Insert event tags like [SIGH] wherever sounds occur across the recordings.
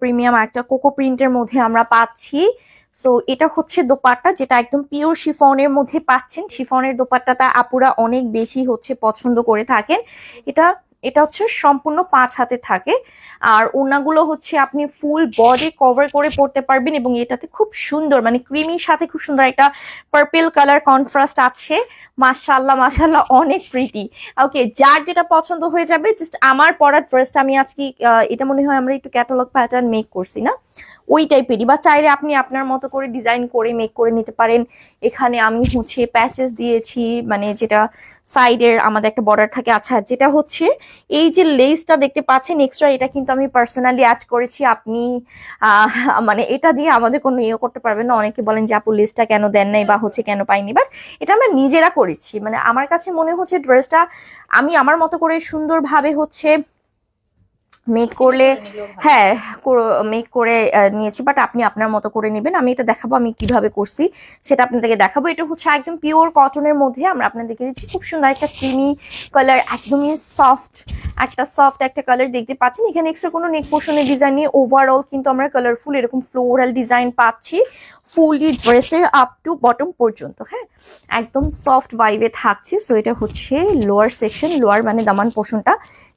Premium একটা cocoa প্রিন্টের মধ্যে আমরা পাচ্ছি। সো এটা হচ্ছে দোপাট্টা যেটা একদম পিওর শিফনের মধ্যে পাচ্ছেন। শিফনের দোপাট্টাটা আপুরা অনেক বেশি হচ্ছে পছন্দ করে থাকেন। এটা এটা হচ্ছে সম্পূর্ণ পাঁচ হাতে থাকে। আর ওনাগুলো হচ্ছে আপনি ফুল বডি কভার করে পড়তে পারবেন এবং এটাতে খুব সুন্দর মানে ক্রিমির সাথে খুব সুন্দর একটা পার্পেল কালার কন্ট্রাস্ট আছে। মাশাল্লাহ মাশাল্লাহ অনেক প্রীতি ওকে যার যেটা পছন্দ হয়ে যাবে জাস্ট আমার পরার ড্রেসটা আমি আজকে এটা মনে হয় আমরা একটু ক্যাটালগ প্যাটার্ন মেক করছি না। ওই টাইপেরই বা চাইলে আপনি আপনার মতো করে ডিজাইন করে মেক করে নিতে পারেন। এখানে আমি হচ্ছে প্যাচেস দিয়েছি মানে যেটা সাইডের আমাদের একটা বর্ডার থাকে আচ্ছা যেটা হচ্ছে এই যে লেসটা দেখতে পাচ্ছেন এক্সট্রা এটা কিন্তু আমি পার্সোনালি অ্যাড করেছি। আপনি মানে এটা দিয়ে আমাদের কোনো ইয়ে করতে পারবেন না। অনেকে বলেন যে, আপু লেসটা কেন দেন নাই বা হচ্ছে কেন পাইনি? বাট এটা আমরা নিজেরা করেছি। মানে আমার কাছে মনে হচ্ছে ড্রেসটা আমি আমার মতো করে সুন্দরভাবে হচ্ছে মেক করলে হ্যাঁ মেক করে নিয়েছি বাট আপনি আপনার মতো করে নেবেন। আমি এটা দেখাবো আমি কীভাবে করছি সেটা আপনাদেরকে দেখাবো। এটা হচ্ছে একদম পিওর কটনের মধ্যে আমরা আপনাদেরকে দিচ্ছি। খুব সুন্দর একটা ক্রিমি কালার একদমই সফট একটা সফট একটা কালার দেখতে পাচ্ছেন। এখানে এক্সট্রা কোনো নেক পোর্শনের ডিজাইন নিয়ে ওভারঅল কিন্তু আমরা কালারফুল এরকম ফ্লোরাল ডিজাইন পাচ্ছি ফুললি ড্রেসের আপ টু বটম পর্যন্ত হ্যাঁ? একদম সফট ভাইবে থাকছে। সো এটা হচ্ছে লোয়ার সেকশন লোয়ার মানে দামান পোর্শনটা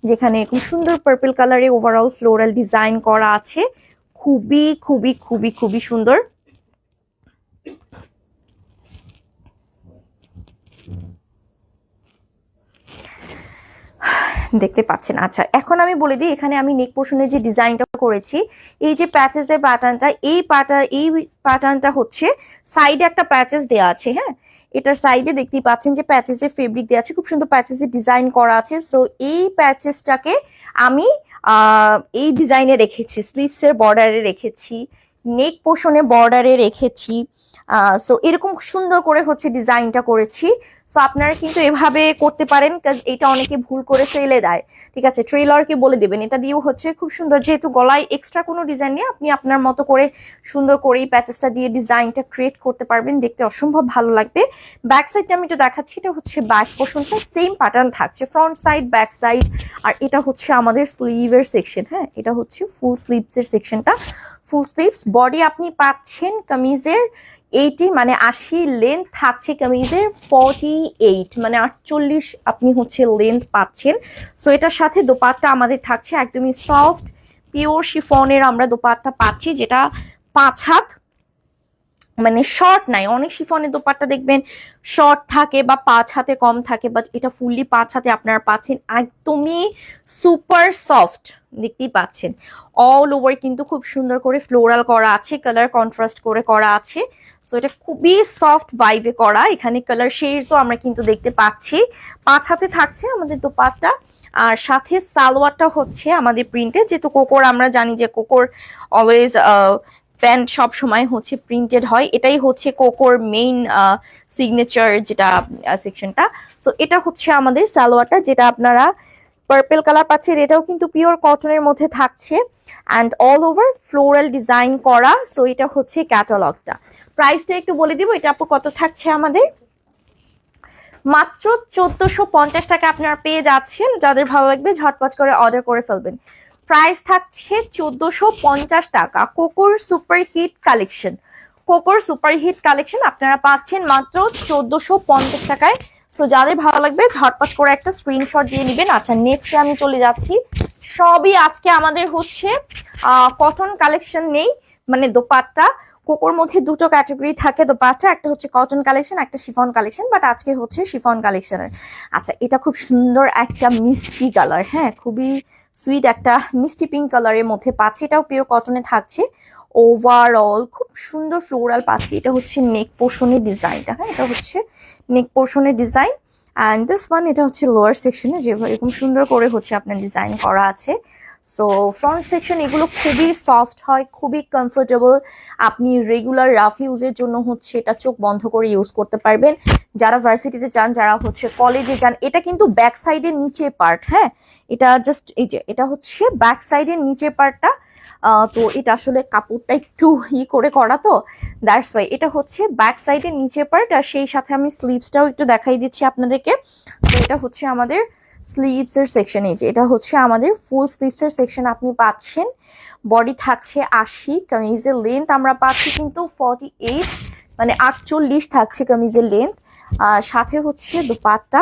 যেখানে খুব সুন্দর পার্পল কালারে ওভারঅল ফ্লোরাল ডিজাইন করা আছে। খুবই খুবই খুবই খুবই সুন্দর। দেখতে পাচ্ছেন। আচ্ছা এখন আমি বলে দিই, এখানে আমি নেক পোর্শনের যে ডিজাইনটা করেছি, এই যে প্যাচেসের প্যাটার্নটা এই প্যাটার্ন এই প্যাটার্নটা হচ্ছে সাইডে একটা প্যাচেস দেওয়া আছে হ্যাঁ? এটার সাইডে দেখতেই পাচ্ছেন যে প্যাচেসের ফেব্রিক দেওয়া আছে, খুব সুন্দর প্যাচেসের ডিজাইন করা আছে। সো এই প্যাচেসটাকে আমি এই ডিজাইনে রেখেছি স্লিভসের বর্ডারে রেখেছি নেক পোষণে বর্ডারে রেখেছি। সো এরকম সুন্দর করে হচ্ছে ডিজাইনটা করেছি। সো আপনারা কিন্তু এভাবে করতে পারেন এটা অনেকে ভুল করে ফেলে দেয়। ঠিক আছে ট্রেলারকে বলে দেবেন। এটা দিয়েও হচ্ছে খুব সুন্দর, যেহেতু গলায় এক্সট্রা কোনো ডিজাইন নেই, আপনি আপনার মতো করে সুন্দর করে এই প্যাচেসটা দিয়ে ডিজাইনটা ক্রিয়েট করতে পারবেন। দেখতে অসম্ভব ভালো লাগবে। ব্যাক সাইডটা আমি একটু দেখাচ্ছি, এটা হচ্ছে ব্যাক পোর্শনটা সেম প্যাটার্ন থাকছে ফ্রন্ট সাইড ব্যাক সাইড আর এটা হচ্ছে আমাদের স্লিভের সেকশন হ্যাঁ? এটা হচ্ছে ফুল স্লিভসের সেকশনটা ফুল স্লিভস বডি আপনি পাচ্ছেন কামিজের এইটি মানে আশি লেন্থ থাকছে কামিজের ফর্টি এইট মানে আটচল্লিশ আপনি হচ্ছে লেন্থ পাচ্ছেন। সো এটার সাথে দোপাট্টা আমাদের থাকছে একদমই সফট পিওর শিফনের আমরা দোপাট্টা পাচ্ছি, যেটা পাঁচ হাত মানে শর্ট নাই, অনেক শিফনের দোপাট্টা দেখবেন শর্ট থাকে বা পাঁচ হাতে কম থাকে বাট এটা ফুললি পাঁচ হাতে আপনারা পাচ্ছেন, একদমই সুপার সফট দেখতেই পাচ্ছেন। অল ওভার কিন্তু খুব সুন্দর করে ফ্লোরাল করা আছে কালার কন্ট্রাস্ট করে করা আছে। সো এটা খুবই সফট ভাইভে করা, এখানে কালার শেডসও আমরা কিন্তু দেখতে পাচ্ছি। পাঁচ হাতে থাকছে আমাদের দোপাট্টা, আর সাথে সালোয়ারটা হচ্ছে আমাদের প্রিন্টের যেহেতু কোকোর আমরা জানি যে কোকোর অলওয়েজ প্যান্ট সব সময় হচ্ছে প্রিন্টেড হয়। এটাই হচ্ছে কোকোর মেইন সিগনেচার যেটা সেকশনটা সো এটা হচ্ছে আমাদের সালোয়ারটা যেটা আপনারা পার্পেল কালার পাচ্ছেন। এটাও কিন্তু পিওর কটনের মধ্যে থাকছে। And all over floral design করা। সো এটা হচ্ছে ক্যাটালগটা প্রাইসটা একটু বলে দিব। এটা আপু কত থাকছে আমাদের? মাত্র চোদ্দশো টাকা আপনারা পেয়ে যাচ্ছেন। যাদের ভালো লাগবে ঝটপট করে অর্ডার করে ফেলবেন। প্রাইস থাকছে চোদ্দশো পঞ্চাশ টাকা। কোকোর সুপার হিট কালেকশন। কোকোর সুপার হিট কালেকশন আপনারা পাচ্ছেন মাত্র চোদ্দশো পঞ্চাশ টাকায়। সো যাদের ভালো লাগবে, ঝটপট করে একটা স্ক্রিনশট দিয়ে নেবেন। আচ্ছা নেক্সটে আমি চলে যাচ্ছি। সবই আজকে আমাদের হচ্ছে কটন কালেকশন নেই মানে দোপাট্টা। কোকোর মধ্যে দুটো ক্যাটাগরি থাকে দোপাট্টা, একটা হচ্ছে কটন কালেকশন একটা শিফন কালেকশন বাট আজকে হচ্ছে শিফন কালেকশনের আচ্ছা এটা খুব সুন্দর একটা মিষ্টি কালার হ্যাঁ খুবই সুইট একটা মিষ্টি পিঙ্ক কালারের মধ্যে পাচ্ছি। এটাও পিওর কটনে থাকছে। ওভারঅল খুব সুন্দর ফ্লোরাল পাচ্ছি। এটা হচ্ছে নেক পোর্শনের ডিজাইনটা হ্যাঁ? এটা হচ্ছে নেক পোর্শনের ডিজাইন অ্যান্ড দিস ওয়ান এটা হচ্ছে লোয়ার সেকশনে যেভাবে এরকম সুন্দর করে হচ্ছে আপনার ডিজাইন করা আছে। সো ফ্রন্ট সেকশন এগুলো খুবই সফট হয়, খুবই কমফোর্টেবল আপনি রেগুলার রাফ ইউজের জন্য হচ্ছে এটা চোখ বন্ধ করে ইউজ করতে পারবেন। যারা ভার্সিটিতে যান, যারা হচ্ছে কলেজে যান, এটা কিন্তু ব্যাক সাইডের নিচের পার্ট হ্যাঁ? এটা জাস্ট এই যে, এটা হচ্ছে ব্যাক সাইডের নিচের পার্টটা তো এটা আসলে কাপড়টা একটু ই করে করা তো। দ্যাটস ওয়াই এটা হচ্ছে ব্যাক সাইডের নিচের পার্ট আর সেই সাথে আমি স্লিভসটাও একটু দেখাই দিচ্ছি আপনাদেরকে। তো এটা হচ্ছে আমাদের স্লিভস এর সেকশন এই যে এটা হচ্ছে আমাদের ফুল স্লিভস এর সেকশন আপনি পাচ্ছেন। বডি থাকছে আশি, কামিজের লেন্থ আমরা পাচ্ছি কিন্তু ফর্টি এইট মানে আটচল্লিশ থাকছে কামিজের লেন্থ সাথে হচ্ছে দুপাট্টা,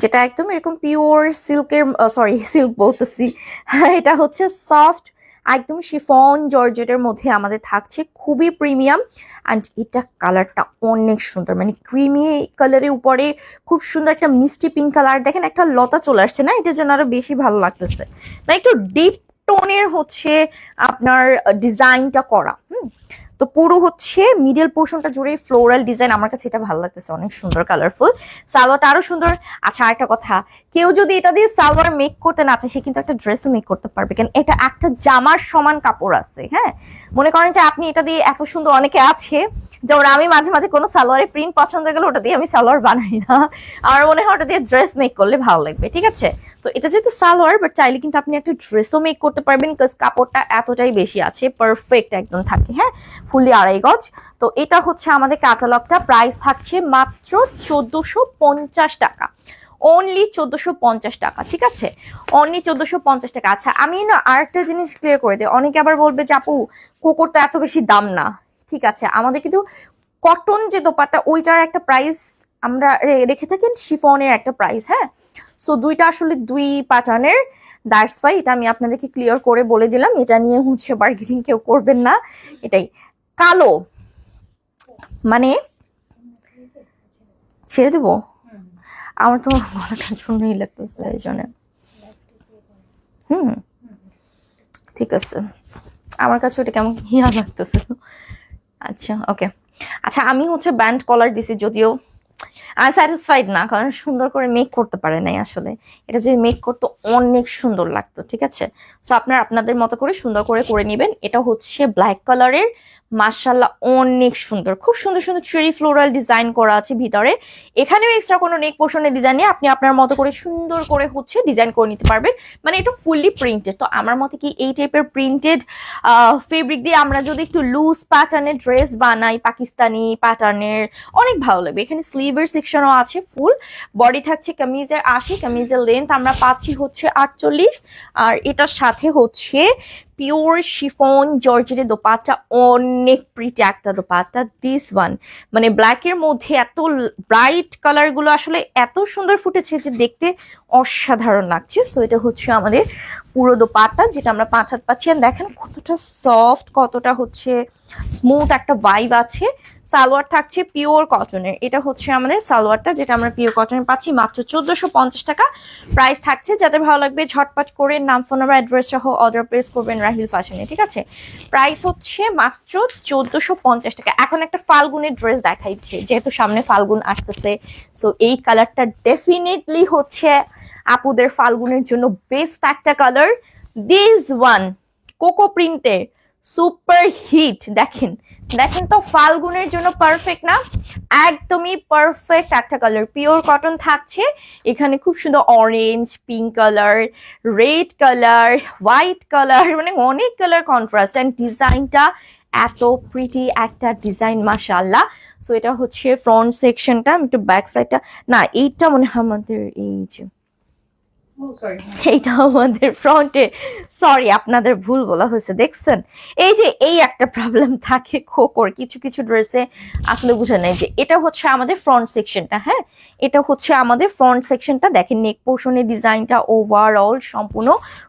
যেটা একদম এরকম পিওর সিল্কের সরি সিল্ক বলতেছি। [LAUGHS] এটা হচ্ছে সফট একদম শিফন জর্জেটের মধ্যে আমাদের থাকছে, খুবই প্রিমিয়াম। অ্যান্ড এটা কালারটা অনেক সুন্দর মানে ক্রিমি কালারের উপরে খুব সুন্দর একটা মিষ্টি পিঙ্ক কালার দেখেন একটা লতা চলে আসছে না? এটার জন্য আরও বেশি ভালো লাগতেছে। না একটু ডিপ টোনের হচ্ছে আপনার ডিজাইনটা করা। হুম? তো পুরো হচ্ছে মিডল পোর্শনটা জুড়ে ফ্লোরাল ডিজাইন আমার কাছে এটা ভালো লাগতেছে, অনেক সুন্দর কালারফুল সালোয়ারটা আরও সুন্দর। আচ্ছা আরেকটা কথা। কেউ যদি এটা দিয়ে সালোয়ার মেক করতে না চায়, সে কিন্তু একটা ড্রেসও মেক করতে পারবে। কারণ এটা একটা জামার সমান কাপড় আছে হ্যাঁ? মনে করেন যে আপনি এটা দিয়ে এত সুন্দর অনেকে আছে, যেমন আমি মাঝে মাঝে কোনো সালোয়ারের প্রিন্ট পছন্দ গেলে ওটা দিয়ে আমি সালোয়ার বানাই না। আমার মনে হয় ওটা দিয়ে ড্রেস মেক করলে ভালো লাগবে, ঠিক আছে? তো এটা যেহেতু সালোয়ার বাট চাইলে কিন্তু আপনি একটা ড্রেসও মেক করতে পারবেন বিকজ কাপড়টা এতটাই বেশি আছে পারফেক্ট একদম থাকে হ্যাঁ? ফুললি আড়াই গজ। তো এটা হচ্ছে আমাদের ক্যাটালগটা। প্রাইস থাকছে মাত্র চোদ্দোশো টাকা। অনলি চোদ্দোশো পঞ্চাশ টাকা, ঠিক আছে? অনলি চোদ্দোশো পঞ্চাশ টাকা। আচ্ছা আমি না আরেকটা জিনিস ক্লিয়ার করে দিই। অনেকে আবার বলবে যে আপু, কোকোর তো এত বেশি দাম না। ঠিক আছে, আমাদের কিন্তু কটন যে দোপাট্টা, ওইটার একটা প্রাইস আমরা রেখে থাকি শিফনের একটা প্রাইস হ্যাঁ? সো দুইটা আসলে দুই প্যাটার্নের দ্যাটস ওয়াই এটা আমি আপনাদেরকে ক্লিয়ার করে বলে দিলাম। এটা নিয়ে হচ্ছে বার্গেনিং কেউ করবেন না। এটাই। কালো। মানে ছেড়ে দেবো? আমার তো গলাটা শুনেই লাগতেছে এই জন্য। হুম, ঠিক আছে। আমার কাছে ওটা কেমন হিয়া লাগতেছে? আচ্ছা ওকে আচ্ছা আমি হচ্ছে ব্যান্ড কলার দিছি যদিও আমি স্যাটিসফাইড না, কারণ সুন্দর করে মেক করতে পারে নাই আসলে। এটা যদি মেক করতো অনেক সুন্দর লাগতো, ঠিক আছে? সো আপনারা আপনাদের মতো করে সুন্দর করে করে নেবেন। এটা হচ্ছে ব্ল্যাক কালারের মার্শাল্লাহ অনেক সুন্দর। খুব সুন্দর সুন্দর চেরি ফ্লোরাল ডিজাইন করা আছে ভিতরে। এখানেও এক্সট্রা কোনো নেক পোর্শনের ডিজাইন নিয়ে আপনি আপনার মতো করে সুন্দর করে হচ্ছে ডিজাইন করে নিতে পারবেন। মানে এটা ফুললি প্রিন্টেড তো আমার মতে কি এই টাইপের প্রিন্টেড ফেব্রিক দিয়ে আমরা যদি একটু লুজ প্যাটার্নের ড্রেস বানাই, পাকিস্তানি প্যাটার্নের অনেক ভালো লাগবে। এখানে স্লিভের সেকশনও আছে ফুল বডি থাকছে কামিজের আশি, কামিজের লেন্থ আমরা পাচ্ছি হচ্ছে আটচল্লিশ। আর এটার সাথে হচ্ছে পিওর শিফন জর্জেটের দোপাট্টা অনেক প্রিটি একটা দোপাট্টা দিস ওয়ান মানে ব্ল্যাকের মধ্যে এত ব্রাইট কালারগুলো আসলে এত সুন্দর ফুটেছে যে দেখতে অসাধারণ লাগছে। সো এটা হচ্ছে আমাদের পুরো দোপাট্টা যেটা আমরা পাঁচ হাত পাচ্ছি। আর দেখেন কতটা সফট কতটা হচ্ছে স্মুথ একটা ভাইব আছে। সালোয়ার থাকছে পিওর কটনের এটা হচ্ছে আমাদের সালোয়ারটা, যেটা আমরা পিওর কটনের পাচ্ছি, মাত্র চোদ্দশো টাকা। প্রাইস থাকছে, যাদের ভালো লাগবে ঝটপট করে নাম ফোন নাম্বার অ্যাড্রেস সহ অর্ডার প্লেস করবেন রাহিল ফ্যাশনে ঠিক আছে? প্রাইস হচ্ছে মাত্র চোদ্দশো টাকা। এখন একটা ফাল্গুনের ড্রেস দেখাইছে, যেহেতু সামনে ফাল্গুন আসতেছে সো এই কালারটা ডেফিনেটলি হচ্ছে আপুদের ফাল্গুনের জন্য বেস্ট একটা কালার দিস ওয়ান কোকো প্রিন্টের সুপার হিট। দেখেন দেখেন তো ফাল্গুনের জন্য পারফেক্ট না? একদমই পারফেক্ট একটা কালার পিওর কটন থাকছে। এখানে খুব সুন্দর orange pink colour red colour white colour মানে অনেক কালার কন্ট্রাস্ট অ্যান্ড ডিজাইনটা এত প্রিটি একটা ডিজাইন মাশাল্লাহ সো এটা হচ্ছে ফ্রন্ট সেকশনটা একটু ব্যাক সাইডটা না, এইটা মনে হয় আমাদের এই যে এইটা আমাদের ফ্রন্টে সরি আপনাদের ভুল বলা হয়েছে, দেখছেন? এই যে এই একটা প্রবলেম থাকে খোকর, কিছু কিছু ড্রেসে আসলে বুঝে নেই যে এটা হচ্ছে আমাদের ফ্রন্ট সেকশনটা হ্যাঁ? এটা হচ্ছে আমাদের ফ্রন্ট সেকশনটা দেখেন নেক পোর্শনের ডিজাইনটা ওভারঅল সম্পূর্ণ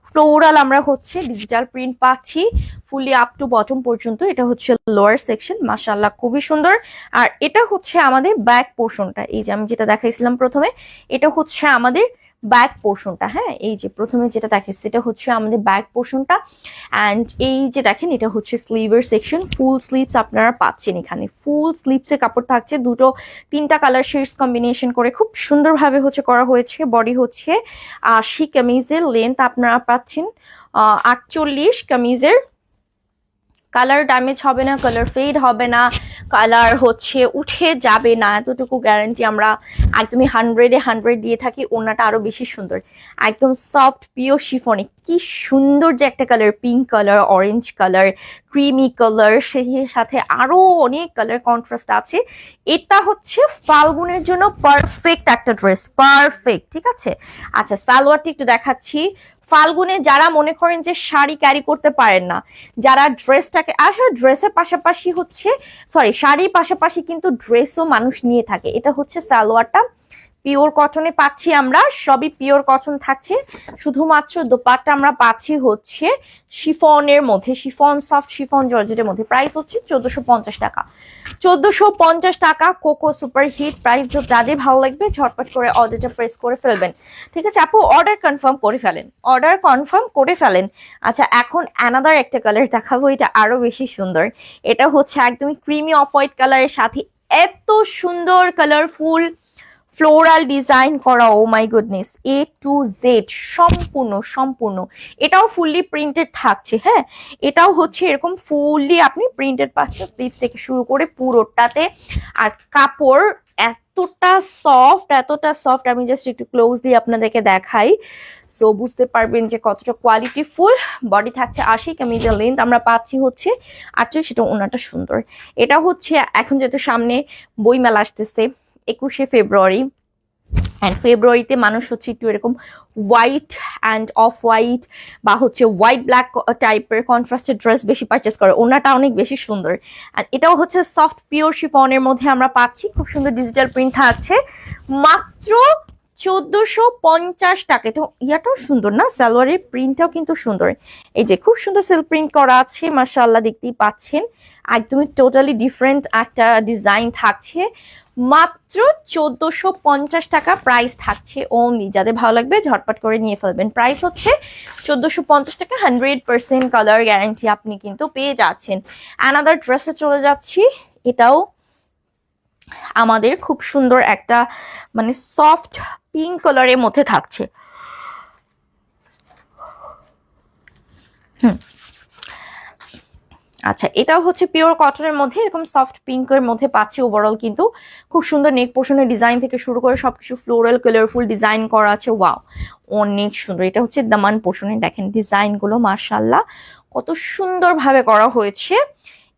ফ্লোরাল আমরা হচ্ছে ডিজিটাল প্রিন্ট পাচ্ছি ফুলি আপ টু বটম পর্যন্ত, এটা হচ্ছে লোয়ার সেকশন মাসাল্লাহ খুবই সুন্দর। আর এটা হচ্ছে আমাদের ব্যাক পোর্শনটা এই যে আমি যেটা দেখাইছিলাম প্রথমে, এটা হচ্ছে আমাদের ব্যাক পোর্শনটা হ্যাঁ? এই যে প্রথমে যেটা দেখাচ্ছি সেটা হচ্ছে আমাদের ব্যাক পোর্শনটা অ্যান্ড এই যে দেখেন, এটা হচ্ছে স্লিভের সেকশন ফুল স্লিভস আপনারা পাচ্ছেন এখানে। ফুল স্লিভসের কাপড় থাকছে, দুটো, তিনটা কালার শেডস কম্বিনেশন করে খুব সুন্দরভাবে হচ্ছে করা হয়েছে। বডি হচ্ছে আশি কামিজের লেন্থ আপনারা পাচ্ছেন আটচল্লিশ কামিজের কালার ড্যামেজ হবে না কালার ফেড হবে না কালার হচ্ছে উঠে যাবে না। এতটুকু গ্যারান্টি আমরা একদমই হান্ড্রেডে হান্ড্রেড দিয়ে থাকি ওনাটা আরও বেশি সুন্দর। একদম সফট পিওর শিফনে কি সুন্দর যে একটা colour pink colour orange colour creamy colour সেই সাথে আরও অনেক কালার কন্ট্রাস্ট আছে। এটা হচ্ছে ফাল্গুনের জন্য পারফেক্ট একটা ড্রেস পারফেক্ট ঠিক আছে? আচ্ছা সালোয়ারটি একটু দেখাচ্ছি। ফাল্গুনে যারা মনে করেন যে শাড়ি ক্যারি করতে পারেন না, যারা ড্রেসটাকে আসলে ড্রেসের পাশাপাশি হচ্ছে সরি শাড়ির পাশাপাশি কিন্তু ড্রেসও মানুষ নিয়ে থাকে। এটা হচ্ছে সালোয়ারটা। পিওর কটনে পাচ্ছি আমরা, সবই পিওর কটন থাকছে। শুধুমাত্র দোপাট্টা আমরা পাচ্ছি হচ্ছে শিফনের মধ্যে, শিফন, সফট শিফন জর্জেটের মধ্যে। প্রাইস হচ্ছে চোদ্দশো টাকা। চোদ্দশো টাকা কোকো সুপার হিট প্রাইস যাদের ভালো লাগবে ঝটপট করে অর্ডারটা প্রেস করে ফেলবেন। ঠিক আছে, আপু অর্ডার কনফার্ম করে ফেলেন। অর্ডার কনফার্ম করে ফেলেন। আচ্ছা এখন অ্যানাদার একটা কালার দেখাবো, এটা আরও বেশি সুন্দর। এটা হচ্ছে একদমই ক্রিমি অফ হোয়াইট কালারের সাথে এত সুন্দর কালারফুল ফ্লোরাল ডিজাইন করা ও my goodness A to Z সম্পূর্ণ সম্পূর্ণ। এটাও ফুললি প্রিন্টেড থাকছে হ্যাঁ? এটাও হচ্ছে এরকম ফুললি আপনি প্রিন্টেড পাচ্ছেন স্লিভ থেকে শুরু করে পুরোটাতে। আর কাপড় এতটা সফট এতটা সফট আমি জাস্ট একটু ক্লোজলি আপনাদেরকে দেখাই। সো বুঝতে পারবেন যে কতটা কোয়ালিটি ফুল বডি থাকছে আশি কামিজের লেন্থ আমরা পাচ্ছি হচ্ছে আটচল্লিশ, সেটা ওনাটা সুন্দর। এটা হচ্ছে, এখন যেহেতু সামনে বইমেলা আসতেছে একুশে ফেব্রুয়ারি। অ্যান্ড ফেব্রুয়ারিতে মানুষ হচ্ছে একটু এরকম হোয়াইট অ্যান্ড অফ হোয়াইট বা হচ্ছে হোয়াইট ব্ল্যাক টাইপের কন্ট্রাস্টেড ড্রেস বেশি পারচেস করে। ওনাটা অনেক বেশি সুন্দর। অ্যান্ড এটাও হচ্ছে সফট পিওর শিফনের মধ্যে আমরা পাচ্ছি। খুব সুন্দর ডিজিটাল প্রিন্ট আছে। মাত্র চোদ্দশো পঞ্চাশ টাকা। এটা ইয়াটাও সুন্দর না? সালোয়ারের প্রিন্টটাও কিন্তু সুন্দর। এই যে খুব সুন্দর সেল প্রিন্ট করা আছে মার্শাল্লাহ দেখতেই পাচ্ছেন। একদমই টোটালি ডিফারেন্ট একটা ডিজাইন থাকছে। মাত্র চোদ্দশো পঞ্চাশ টাকা প্রাইস থাকছে ওনলি যাদের ভালো লাগবে ঝটপট করে নিয়ে ফেলবেন। প্রাইস হচ্ছে চোদ্দশো পঞ্চাশ টাকা হান্ড্রেড পার্সেন্ট কালার গ্যারান্টি আপনি কিন্তু পেয়ে যাচ্ছেন। অ্যানাদার ড্রেসে চলে যাচ্ছি। এটাও আমাদের খুব সুন্দর একটা মানে সফট পিঙ্ক কালারের মধ্যে থাকছে। হুম। আচ্ছা এটাও হচ্ছে পিওর কটনের মধ্যে, এরকম সফট পিঙ্কের মধ্যে পাচ্ছি ওভারঅল কিন্তু। খুব সুন্দর নেক পোর্শনের ডিজাইন থেকে শুরু করে সবকিছু ফ্লোরাল কালারফুল ডিজাইন করা আছে। ওয়াও অনেক সুন্দর। এটা হচ্ছে দামান পোর্শনে দেখেন ডিজাইনগুলো মার্শাল্লাহ কত সুন্দরভাবে করা হয়েছে।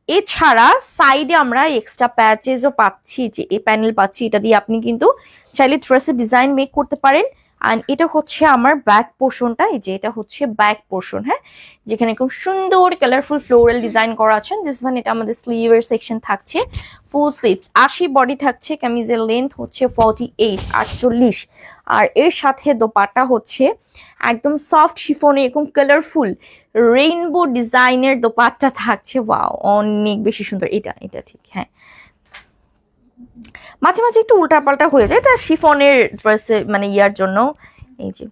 এছাড়া সাইডে আমরা এক্সট্রা প্যাচেসও পাচ্ছি, যে এই প্যানেল পাচ্ছি। এটা দিয়ে আপনি কিন্তু চাইলে ড্রেসের ডিজাইন মেক করতে পারেন। আর এটা হচ্ছে আমার ব্যাক পোর্শনটা এই যে এটা হচ্ছে ব্যাক পোর্শন হ্যাঁ? যেখানে খুব সুন্দর কালারফুল ফ্লোরাল ডিজাইন করা আছে। দিস ওয়ান এটা আমাদের স্লিভের সেকশন থাকছে। ফুল স্লিভস আশি বডি থাকছে, কামিজের লেন্থ হচ্ছে ফর্টি এইট আটচল্লিশ। আর এর সাথে দোপাটা হচ্ছে একদম সফট শিফনে এরকম কালারফুল রেইনবো ডিজাইনের দোপাট্টা থাকছে। ওয়াও অনেক বেশি সুন্দর। এটা এটা ঠিক হ্যাঁ। মাঝে মাঝে একটু উল্টাপাল্টা হয়ে যায় এটা শিফনের ড্রেসে মানে ইয়ার জন্য। এই যে।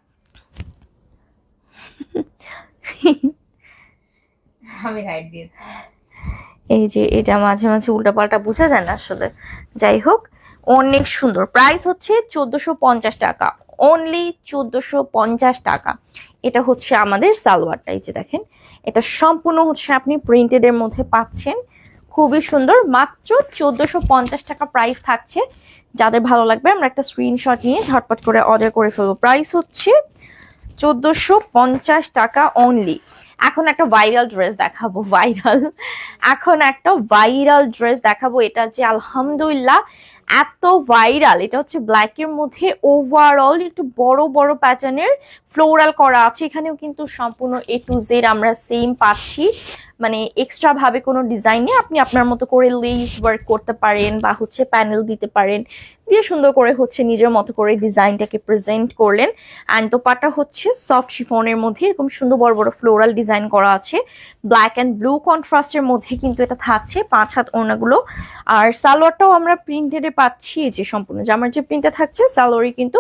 আমি রাইট দিয়েছি। এই যে এটা মাঝে মাঝে উল্টাপাল্টা বোঝা যায় না আসলে। যাই হোক অনেক সুন্দর। প্রাইস হচ্ছে চোদ্দশো পঞ্চাশ টাকা। অনলি চোদ্দশো পঞ্চাশ টাকা। এটা হচ্ছে আমাদের সালোয়ারটা এই যে দেখেন। এটা সম্পূর্ণ হচ্ছে আপনি প্রিন্টেড এর মধ্যে পাচ্ছেন। খুবই সুন্দর। মাত্র চোদ্দশো পঞ্চাশ টাকা প্রাইস থাকছে। যাদের ভালো লাগবে, আমরা একটা স্ক্রিনশট নিয়ে ঝটপট করে অর্ডার করে ফেলব। প্রাইস হচ্ছে চোদ্দশো পঞ্চাশ টাকা অনলি এখন একটা ভাইরাল ড্রেস দেখাবো ভাইরাল এখন একটা ভাইরাল ড্রেস দেখাবো। এটা যে আলহামদুলিল্লাহ এত ভাইরাল এটা হচ্ছে ব্ল্যাকের মধ্যে ওভারঅল একটু বড় বড় প্যাটার্নের ফ্লোরাল করা আছে। এখানেও কিন্তু সম্পূর্ণ এ টু জেড আমরা সেম পাচ্ছি। মানে এক্সট্রা ভাবে কোনো ডিজাইনে আপনি আপনার মতো করে লেস ওয়ার্ক করতে পারেন বা হচ্ছে প্যানেল দিতে পারেন। দিয়ে সুন্দর করে হচ্ছে নিজের মতো করে ডিজাইনটাকে প্রেজেন্ট করলেন। অ্যান্ড দোপাটা হচ্ছে সফট শিফনের মধ্যে, এরকম সুন্দর বড় বড় ফ্লোরাল ডিজাইন করা আছে। ব্ল্যাক অ্যান্ড ব্লু কন্ট্রাস্টের মধ্যে কিন্তু এটা থাকছে, পাঁচ হাত ওনাগুলো আর সালোয়ারটাও আমরা প্রিন্টেডে পাচ্ছি যে সম্পূর্ণ জামার যে প্রিন্টটা থাকছে, সালোয়ারই কিন্তু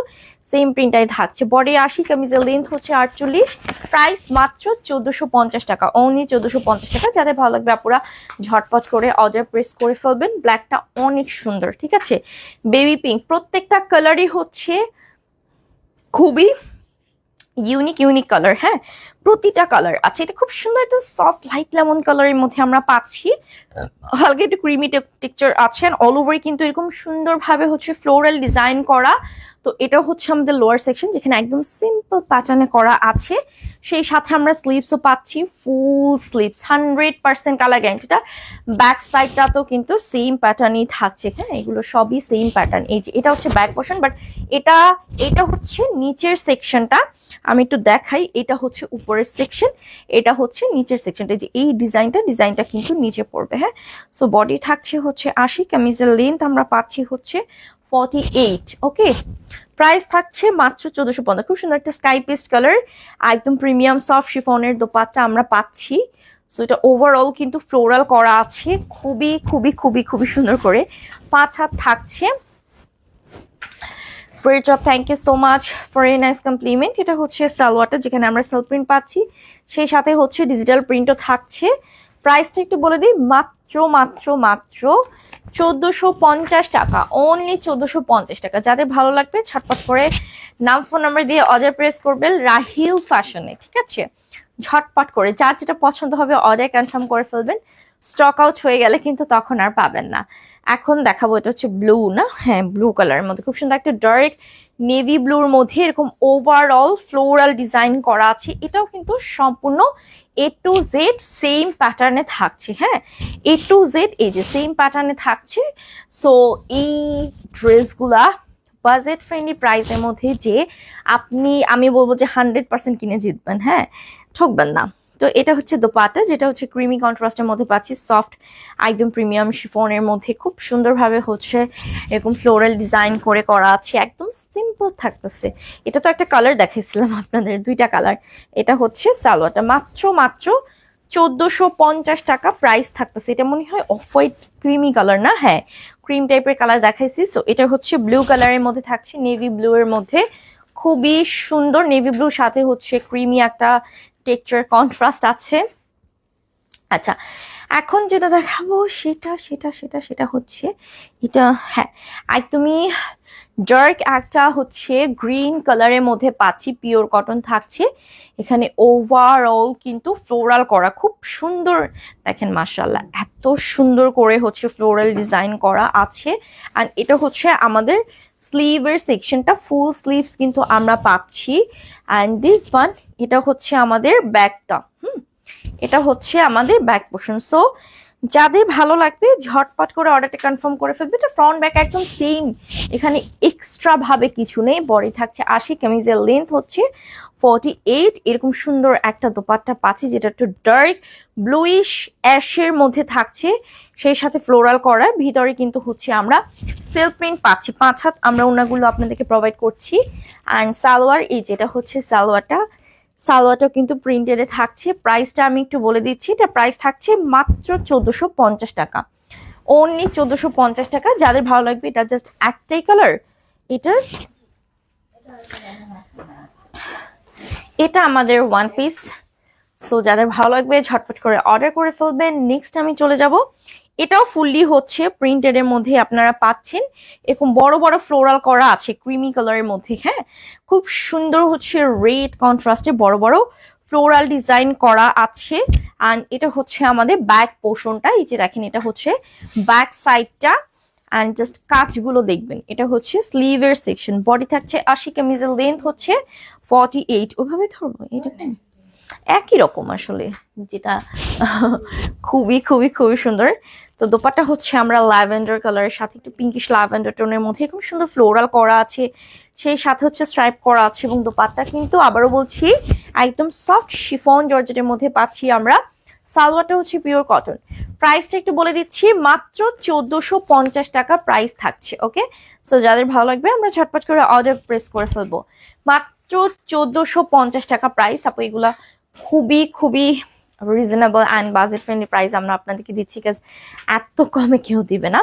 সেম প্রিন্টাই থাকছে। বডি আশি, কামিজের লেন্থ হচ্ছে আটচল্লিশ প্রাইস মাত্র চোদ্দশো পঞ্চাশ টাকা। অনলি চোদ্দশো পঞ্চাশ টাকা। যাদের ভালো লাগবে আপুরা ঝটপট করে অর্ডার প্রেস করে ফেলবেন। ব্ল্যাকটা অনেক সুন্দর, ঠিক আছে? বেবি পিঙ্ক প্রত্যেকটা কালারই হচ্ছে খুবই ইউনিক ইউনিক কালার হ্যাঁ? প্রতিটা কালার আছে এটা খুব সুন্দর একটা সফট লাইট লেমন কালারের মধ্যে আমরা পাচ্ছি। হালকা একটু ক্রিমি টেক্সচার আছে অল ওভার কিন্তু এরকম সুন্দরভাবে হচ্ছে ফ্লোরাল ডিজাইন করা তো এটা হচ্ছে আমাদের লোয়ার সেকশন যেখানে একদম সিম্পল প্যাটার্নে করা আছে। সেই সাথে আমরা স্লিভসও পাচ্ছি full sleeves hundred percent colour গ্যারান্টিটা back সাইডটাতেও কিন্তু সেম প্যাটার্নই থাকছে হ্যাঁ? এগুলো সবই সেম প্যাটার্ন এই যে, এটা হচ্ছে ব্যাক পোর্শন বাট এটা এটা হচ্ছে নিচের সেকশনটা আমি একটু দেখাই, এটা হচ্ছে উপরের সেকশন এটা হচ্ছে নিচের সেকশনটা যে, এই ডিজাইনটা ডিজাইনটা কিন্তু নিচে পড়বে হ্যাঁ? সো বডি থাকছে হচ্ছে আশি, কামিজের লেন্থ আমরা পাচ্ছি হচ্ছে ফর্টি এইট ওকে প্রাইস থাকছে মাত্র চোদ্দশো পঞ্চাশ। খুব সুন্দর একটা স্কাই পেস্ট কালার একদম প্রিমিয়াম সফট শিফনের দোপাট্টা আমরা পাচ্ছি। সো এটা ওভারঅল কিন্তু ফ্লোরাল করা আছে, খুবই খুবই খুবই খুবই সুন্দর করে। পাঁচ হাত থাকছে। Free job thank you so much for nice compliment এটা হচ্ছে সালোয়ারটা যেখানে আমরা সেলফ প্রিন্ট পাচ্ছি। সেই সাথে হচ্ছে ডিজিটাল প্রিন্টও থাকছে। প্রাইসটা একটু বলে দিই, মাত্র মাত্র মাত্র চোদ্দোশো পঞ্চাশ টাকা অনলি চোদ্দোশো পঞ্চাশ টাকা। যাদের ভালো লাগবে, ছটপট করে নাম ফোন নাম্বার দিয়ে অর্ডার প্রেস করবেন রাহিল ফ্যাশনে ঠিক আছে? ঝটপট করে, যার যেটা পছন্দ হবে অর্ডার কনফার্ম করে ফেলবেন। স্টক আউট হয়ে গেলে কিন্তু তখন আর পাবেন না। এখন দেখাবো, এটা হচ্ছে ব্লু না? হ্যাঁ ব্লু কালারের মধ্যে। খুব সুন্দর একটা ডার্ক নেভি ব্লুর মধ্যে এরকম ওভারঅল ফ্লোরাল ডিজাইন করা আছে। এটাও কিন্তু সম্পূর্ণ এ টু জেড সেম প্যাটার্নে থাকছে হ্যাঁ? এ টু জেড এই যে সেম প্যাটার্নে থাকছে। সো এই ড্রেসগুলা বাজেট ফ্রেন্ডলি প্রাইসের মধ্যে যে আপনি, আমি বলব যে হান্ড্রেড পার্সেন্ট কিনে জিতবেন হ্যাঁ? ঠকবেন না। তো এটা হচ্ছে দোপাটা যেটা হচ্ছে ক্রিমি কন্ট্রাস্টের মধ্যে পাচ্ছি সফট একদম প্রিমিয়াম শিফনের মধ্যে। খুব সুন্দরভাবে হচ্ছে এরকম ফ্লোরাল ডিজাইন করে করা আছে, একদম সিম্পল থাকতেছে। এটা তো একটা কালার দেখাইছিলাম আপনাদের, দুইটা কালার এটা হচ্ছে সালোয়ারটা, মাত্র মাত্র চোদ্দোশো পঞ্চাশ টাকা প্রাইস থাকতেছে। এটা মনে হয় অফ হোয়াইট ক্রিমি কালার না? হ্যাঁ ক্রিম টাইপের কালার দেখাইছি। সো এটা হচ্ছে ব্লু কালারের মধ্যে থাকছে নেভি ব্লু এর মধ্যে। খুবই সুন্দর নেভি ব্লুর সাথে হচ্ছে ক্রিমি একটা টেক্সচার কন্ট্রাস্ট আছে। আচ্ছা এখন যেটা দেখাবো সেটা সেটা সেটা সেটা হচ্ছে এটা হ্যাঁ একদমই ডার্ক একটা হচ্ছে গ্রিন কালারের মধ্যে পাচ্ছি পিওর কটন থাকছে। এখানে ওভারঅল কিন্তু ফ্লোরাল করা, খুব সুন্দর, দেখেন মার্শাল্লাহ এত সুন্দর করে হচ্ছে ফ্লোরাল ডিজাইন করা আছে। আর এটা হচ্ছে আমাদের স্লিভের সেকশনটা ফুল স্লিভস কিন্তু আমরা পাচ্ছি। অ্যান্ড দিস ওয়ান এটা হচ্ছে আমাদের ব্যাকটা হুম, এটা হচ্ছে আমাদের ব্যাক পোর্শন সো যাদের ভালো লাগবে, ঝটপট করে অর্ডারটা কনফার্ম করে ফেলবে। এটা ফ্রন্ট ব্যাক একদম সেম এখানে এক্সট্রা ভাবে কিছু নেই। বডি থাকছে আশি, কামিজের লেন্থ হচ্ছে ফর্টি এইট এরকম সুন্দর একটা দোপাট্টা পাচ্ছি যেটা একটু ডার্ক ব্লুইশ অ্যাশের মধ্যে থাকছে। সেই সাথে ফ্লোরাল করা। ভিতরে কিন্তু হচ্ছে আমরা সেলফ প্রিন্ট পাচ্ছি। পাঁচ হাত আমরা ওনাগুলো আপনাদেরকে প্রোভাইড করছি। অ্যান্ড সালোয়ার, এই যেটা হচ্ছে সালোয়ারটা। সালোয়ারটাও কিন্তু প্রিন্টেডে থাকছে। প্রাইসটা আমি একটু বলে দিচ্ছি, এটা প্রাইস থাকছে মাত্র চোদ্দোশো টাকা। অনলি চোদ্দোশো টাকা। যাদের ভালো লাগবে, এটা জাস্ট একটাই কালার এটার এটা আমাদের ওয়ান পিস সো যাদের ভালো লাগবে, ঝটপট করে অর্ডার করে ফেলবেন। নেক্সট আমি চলে যাব। এটাও ফুললি হচ্ছে প্রিন্টেড এর মধ্যে আপনারা পাচ্ছেন। এরকম বড় বড় ফ্লোরাল করা আছে ক্রিমি কালারের মধ্যে হ্যাঁ? খুব সুন্দর হচ্ছে রেড কন্ট্রাস্টে বড় বড় ফ্লোরাল ডিজাইন করা আছে। অ্যান্ড এটা হচ্ছে আমাদের ব্যাক পোর্শনটা এই যে দেখেন, এটা হচ্ছে ব্যাক সাইডটা অ্যান্ড জাস্ট কাজগুলো দেখবেন, এটা হচ্ছে স্লিভের সেকশন বডি থাকছে আশি কামিজের লেন্থ হচ্ছে ফর্টি এইট ওভাবে ধরবো এরকম একই রকম আসলে, যেটা খুবই খুবই খুবই সুন্দর। তো দোপাট্টা হচ্ছে আমরা ল্যাভেন্ডার কালারের সাথে একটু পিঙ্কিশ ল্যাভেন্ডার টোনের মধ্যে খুব সুন্দর ফ্লোরাল করা আছে, সেই সাথে হচ্ছে স্ট্রাইপ করা আছে এবং দোপাট্টা কিন্তু আবারও বলছি, একদম সফট শিফন জর্জেটের মধ্যে পাচ্ছি আমরা, সালোয়ারটা হচ্ছে পিওর কটন প্রাইসটা একটু বলে দিচ্ছি, মাত্র চোদ্দোশো পঞ্চাশ টাকা প্রাইস থাকছে ওকে সো যাদের ভালো লাগবে আমরা ঝটপট করে অর্ডার প্রেস করে ফেলব। মাত্র চোদ্দোশো পঞ্চাশ টাকা প্রাইস আপু, এগুলা খুবই খুবই reasonable and budget friendly price আমরা আপনাদেরকে দিচ্ছি কাজ এত কমে কেউ দিবে না।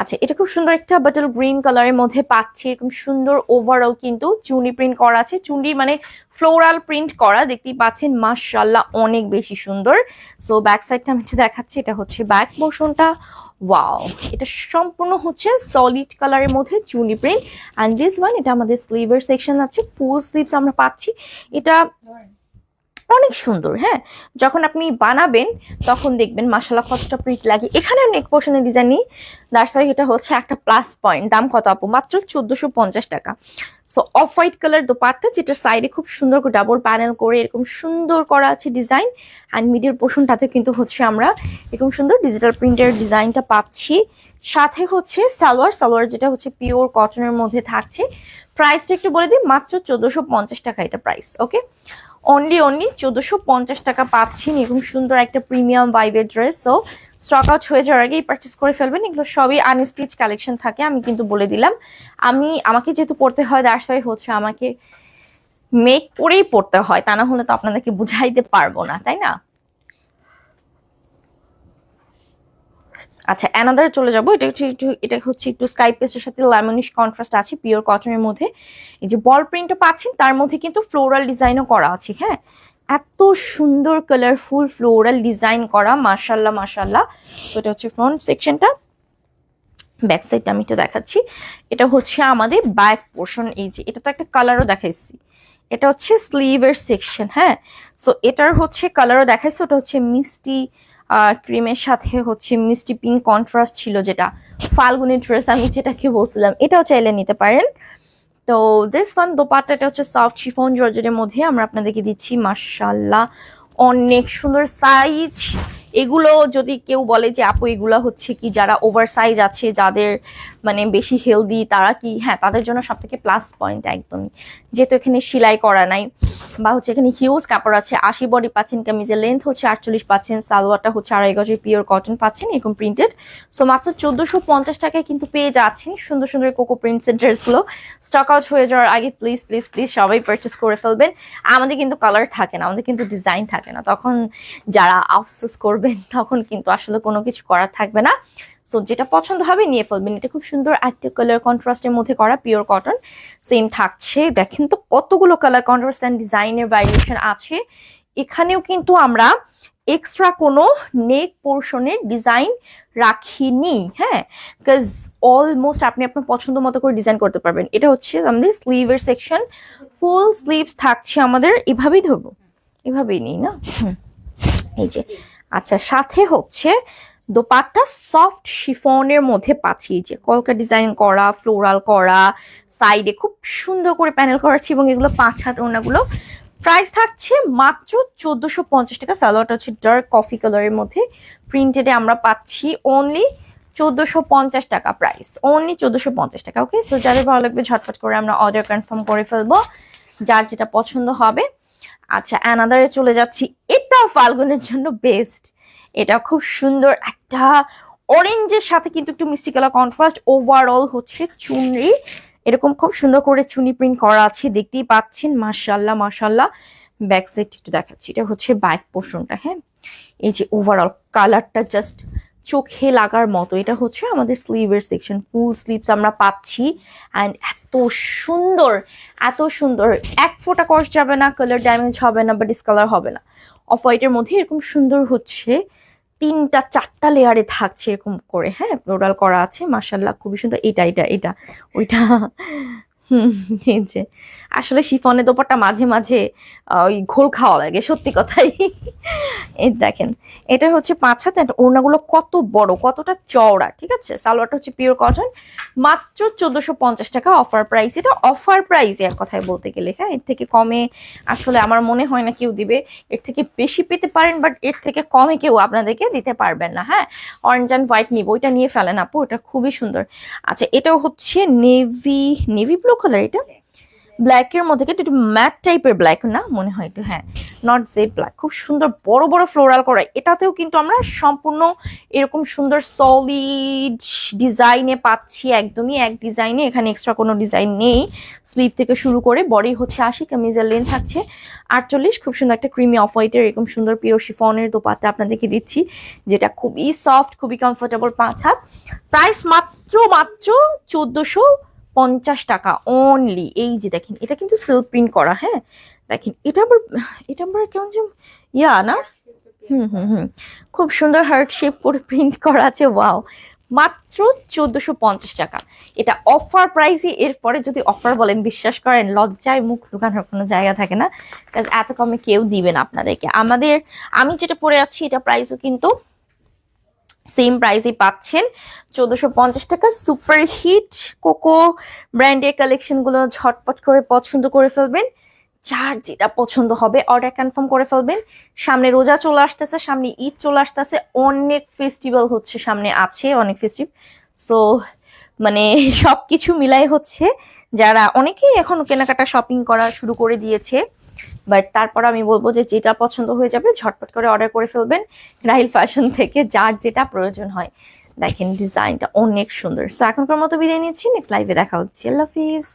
আচ্ছা এটা খুব সুন্দর একটা বাটল গ্রিন কালারের মধ্যে পাচ্ছি, এরকম সুন্দর ওভারঅল কিন্তু চুনি প্রিন্ট করা আছে। চুনি মানে ফ্লোরাল প্রিন্ট করা, দেখতেই পাচ্ছেন মাশাল্লাহ অনেক বেশি সুন্দর। সো ব্যাক সাইডটা আমি দেখাচ্ছি, এটা হচ্ছে ব্যাক পোর্শনটা ওয়াও এটা সম্পূর্ণ হচ্ছে সলিড কালারের মধ্যে চুনি প্রিন্ট অ্যান্ড দিস ওয়ান এটা আমাদের স্লিভের সেকশন আছে ফুল স্লিভস আমরা পাচ্ছি। এটা অনেক সুন্দর হ্যাঁ? যখন আপনি বানাবেন, তখন দেখবেন মাসালা কতটা প্রিট লাগে। এখানে নেক পোর্শনের ডিজাইন নেই। ওয়াই এটা হচ্ছে একটা প্লাস পয়েন্ট দাম কত আপু? মাত্র চোদ্দোশো পঞ্চাশ টাকা। So off white colour dupatta, যেটার সাইডে খুব সুন্দর করে ডাবল প্যানেল করে, এরকম সুন্দর করা আছে ডিজাইন অ্যান্ড মিডিল পোর্শনটাতে কিন্তু হচ্ছে আমরা এরকম সুন্দর ডিজিটাল প্রিন্টের ডিজাইনটা পাচ্ছি। সাথে হচ্ছে সালোয়ার। সালোয়ার যেটা হচ্ছে পিওর কটনের মধ্যে থাকছে। প্রাইসটা একটু বলে দিই, মাত্র চোদ্দোশো টাকা এটা প্রাইস ওকে অনলি অনলি চোদ্দোশো পঞ্চাশ টাকা পাচ্ছেন। এরকম সুন্দর একটা প্রিমিয়াম ভাইবের ড্রেস সো স্টক আউট হয়ে যাওয়ার আগেই পার্চেস করে ফেলবেন। এগুলো সবই আনস্টিচ কালেকশন থাকে, আমি কিন্তু বলে দিলাম। আমি, আমাকে যেহেতু পড়তে হয় দাসাই হচ্ছে আমাকে মেক করেই পড়তে হয়। তা না হলে তো আপনাদেরকে বুঝাইতে পারব না, তাই না? আচ্ছা অ্যানাদার চলে যাব। এটা হচ্ছে একটু, এটা হচ্ছে একটু স্কাই পেস্টের সাথে লেমনিশ কন্ট্রাস্ট আছে পিওর কটনের মধ্যে। এই যে বল প্রিন্টটা পাচ্ছেন, তার মধ্যে কিন্তু ফ্লোরাল ডিজাইনও করা আছে হ্যাঁ? এত সুন্দর কালারফুল ফ্লোরাল ডিজাইন করা, মাশাল্লাহ মাশাল্লাহ। তো এটা হচ্ছে ফ্রন্ট সেকশনটা ব্যাক সাইডটা আমি একটু দেখাচ্ছি। এটা হচ্ছে আমাদের ব্যাক পোর্শন এই যে এটা তো একটা কালারও দেখাইছি। এটা হচ্ছে স্লিভের সেকশন হ্যাঁ? সো এটার হচ্ছে কালারও দেখাইছি, ওটা হচ্ছে মিষ্টি ক্রিমের সাথে হচ্ছে মিষ্টি পিঙ্ক কন্ট্রাস্ট ছিল যেটা ফাল্গুনি ড্রেস আমি যেটাকে বলছিলাম, এটাও চাইলে নিতে পারেন। তো দিস ওয়ান দোপাট্টাটা হচ্ছে সফট শিফন জর্জের মধ্যে আমরা আপনাদেরকে দিচ্ছি মার্শাল্লাহ অনেক সুন্দর সাইজ এগুলো যদি কেউ বলে যে, আপু, এগুলো হচ্ছে কি যারা ওভার সাইজ আছে, যাদের মানে বেশি হেলদি তারা কি? হ্যাঁ তাদের জন্য সব থেকে প্লাস পয়েন্ট একদমই। যেহেতু এখানে সেলাই করা নাই বা হচ্ছে এখানে হিউজ কাপড় আছে, আশি বডি পাচ্ছেন, কামিজের লেন্থ হচ্ছে আটচল্লিশ পাচ্ছেন, সালোয়ারটা হচ্ছে আড়াই গজের পিওর কটন পাচ্ছেন, এরকম প্রিন্টেড সো মাত্র চোদ্দোশো পঞ্চাশ টাকায় কিন্তু পেয়ে যাচ্ছেন সুন্দর সুন্দর কোকো প্রিন্টসের ড্রেসগুলো স্টক আউট হয়ে যাওয়ার আগে প্লিজ প্লিজ প্লিজ সবাই পারচেস করে ফেলবেন। আমাদের কিন্তু কালার থাকে না, আমাদের কিন্তু ডিজাইন থাকে না। তখন যারা আফসোস করবেন, তখন কিন্তু আসলে কোনো কিছু করার থাকবে না। সো যেটা পছন্দ হবে, নিয়ে ফেলবেন। এটা খুব সুন্দর একটা কালার কন্ট্রাস্টের মধ্যে করা পিওর কটন সেম থাকছে। দেখেন তো কতগুলো কালার কন্ট্রাস্ট অ্যান্ড ডিজাইনের ভ্যারিয়েশন আছে। এখানেও কিন্তু আমরা এক্সট্রা কোনো নেক পোর্শনের ডিজাইন রাখিনি হ্যাঁ? বিকজ অলমোস্ট আপনি আপনার পছন্দ মতো করে ডিজাইন করতে পারবেন। এটা হচ্ছে আমাদের স্লিভের সেকশন ফুল স্লিভস থাকছে আমাদের। এভাবেই ধরবো। এভাবেই নেই না? এই যে। আচ্ছা সাথে হচ্ছে দোপাট্টা সফট শিফনের মধ্যে পাচ্ছি যে কলকা ডিজাইন করা ফ্লোরাল করা সাইডে খুব সুন্দর করে প্যানেল করা আছে এবং এগুলো পাঁচ হাত ওনাগুলো প্রাইস থাকছে মাত্র চোদ্দোশো পঞ্চাশ টাকা। সালোয়ারটা হচ্ছে ডার্ক কফি কালারের মধ্যে। প্রিন্টেডে আমরা পাচ্ছি অনলি চোদ্দোশো পঞ্চাশ টাকা প্রাইস অনলি চোদ্দোশো পঞ্চাশ টাকা ওকে সো যাদের ভালো লাগবে ঝটপট করে আমরা অর্ডার কনফার্ম করে ফেলব। যার যেটা পছন্দ হবে। আচ্ছা অ্যানাদারে চলে যাচ্ছি। এটাও ফাল্গুনের জন্য বেস্ট এটা খুব সুন্দর একটা অরেঞ্জের সাথে কিন্তু একটু মিষ্টি কালার কন্ট্রাস্ট ওভারঅল হচ্ছে চুনরি। এরকম খুব সুন্দর করে চুনি প্রিন্ট করা আছে, দেখতেই পাচ্ছেন। মাশাল্লাহ মাশাল্লাহ ব্যাক সাইড একটু দেখাচ্ছি। এটা হচ্ছে ব্যাক পোর্শনটা হ্যাঁ? এই যে ওভারঅল কালারটা জাস্ট চোখে লাগার মতো। এটা হচ্ছে আমাদের স্লিভের সেকশন ফুল স্লিভস আমরা পাচ্ছি। অ্যান্ড এত সুন্দর এত সুন্দর। এক ফোঁটা কষ্ট যাবে না কালার ড্যামেজ হবে না, বা ডিসকালার হবে না। অফ হোয়াইটের মধ্যে এরকম সুন্দর হচ্ছে, তিনটা, চারটা লেয়ারে থাকছে এরকম করে। হ্যাঁ ফ্লোরাল করা আছে মাসাল্লাহ খুবই সুন্দর। এটা এটা এটা, ওইটা। এই যে। আসলে শিফনে দোপারটা মাঝে মাঝে ওই ঘোল খাওয়া লাগে, সত্যি কথাই। এই দেখেন, এটা হচ্ছে পাঁচ হাত ওড়নাগুলো কত বড়, কতটা চওড়া, ঠিক আছে? সালোয়ারটা হচ্ছে পিওর কটন মাত্র চোদ্দোশো পঞ্চাশ টাকা অফার প্রাইস এটা অফার প্রাইস এক কথায় বলতে গেলে হ্যাঁ? এর থেকে কমে আসলে আমার মনে হয় না কেউ দিবে। এর থেকে বেশি পেতে পারেন বাট এর থেকে কমে কেউ আপনাদেরকে দিতে পারবেন না হ্যাঁ? অরেঞ্জ অ্যান্ড হোয়াইট নিব ওইটা নিয়ে ফেলেন আপু, এটা খুবই সুন্দর। আচ্ছা এটাও হচ্ছে নেভি নেভি ব্লু কালার এটা। ব্ল্যাকের মধ্যে কিন্তু একটু ম্যাট টাইপের ব্ল্যাক না, মনে হয় একটু হ্যাঁ নট জেড ব্ল্যাক খুব সুন্দর বড় বড় ফ্লোরাল করা। এটাতেও কিন্তু আমরা সম্পূর্ণ এরকম সুন্দর সলিড ডিজাইনে পাচ্ছি, একদমই এক ডিজাইনে এখানে এক্সট্রা কোনো ডিজাইন নেই। স্লিভ থেকে শুরু করে বডি হচ্ছে আশি, কামিজের লেন থাকছে। আটচল্লিশ, খুব সুন্দর একটা ক্রিমি অফ হোয়াইটের এরকম সুন্দর পিওর শিফনের দোপাট্টা আপনাদেরকে দিচ্ছি, যেটা খুবই সফট খুবই কমফোর্টেবল পাঁচ হাত। প্রাইস মাত্র মাত্র চোদ্দোশো পঞ্চাশ টাকা অনলি এই যে দেখেন এটা কিন্তু সিল্ক প্রিন্ট করা হ্যাঁ? দেখেন এটা আবার এটা আবার কেমন যে ইয়া না? হুম হুম হুম। খুব সুন্দর হার্ট শেপ করে প্রিন্ট করা আছে ওয়াও মাত্র চোদ্দোশো পঞ্চাশ টাকা। এটা অফার প্রাইসে এরপরে যদি অফার বলেন বিশ্বাস করেন লজ্জায় মুখ লুকানোর কোনো জায়গা থাকে না। এত কমে কেউ দিবে না আপনাদেরকে। আমাদের আমি যেটা পরে আছি এটা প্রাইসও কিন্তু সেম প্রাইসে পাচ্ছেন। চোদ্দোশো পঞ্চাশ টাকা সুপার হিট কোকো ব্র্যান্ডের কালেকশনগুলো ঝটপট করে পছন্দ করে ফেলবেন। যার যেটা পছন্দ হবে অর্ডার কনফার্ম করে ফেলবেন। সামনে রোজা চলে আসতেছে, সামনে ঈদ চলে আসতেছে। অনেক ফেস্টিভ্যাল হচ্ছে, সামনে আছে অনেক ফেস্টিভ সো মানে সব কিছু মিলাই হচ্ছে। যারা অনেকেই এখন কেনাকাটা শপিং করা শুরু করে দিয়েছে। বাট তারপর আমি বলব যে যেটা পছন্দ হয়ে যাবে, ঝটপট করে অর্ডার করে ফেলবেন। রাহিল ফ্যাশন থেকে যার যেটা প্রয়োজন হয়। দেখেন ডিজাইনটা অনেক সুন্দর। সো এখনকার মতো বিদায় নিচ্ছি। নেক্সট লাইভে দেখা হচ্ছে। আল্লাহ হাফিজ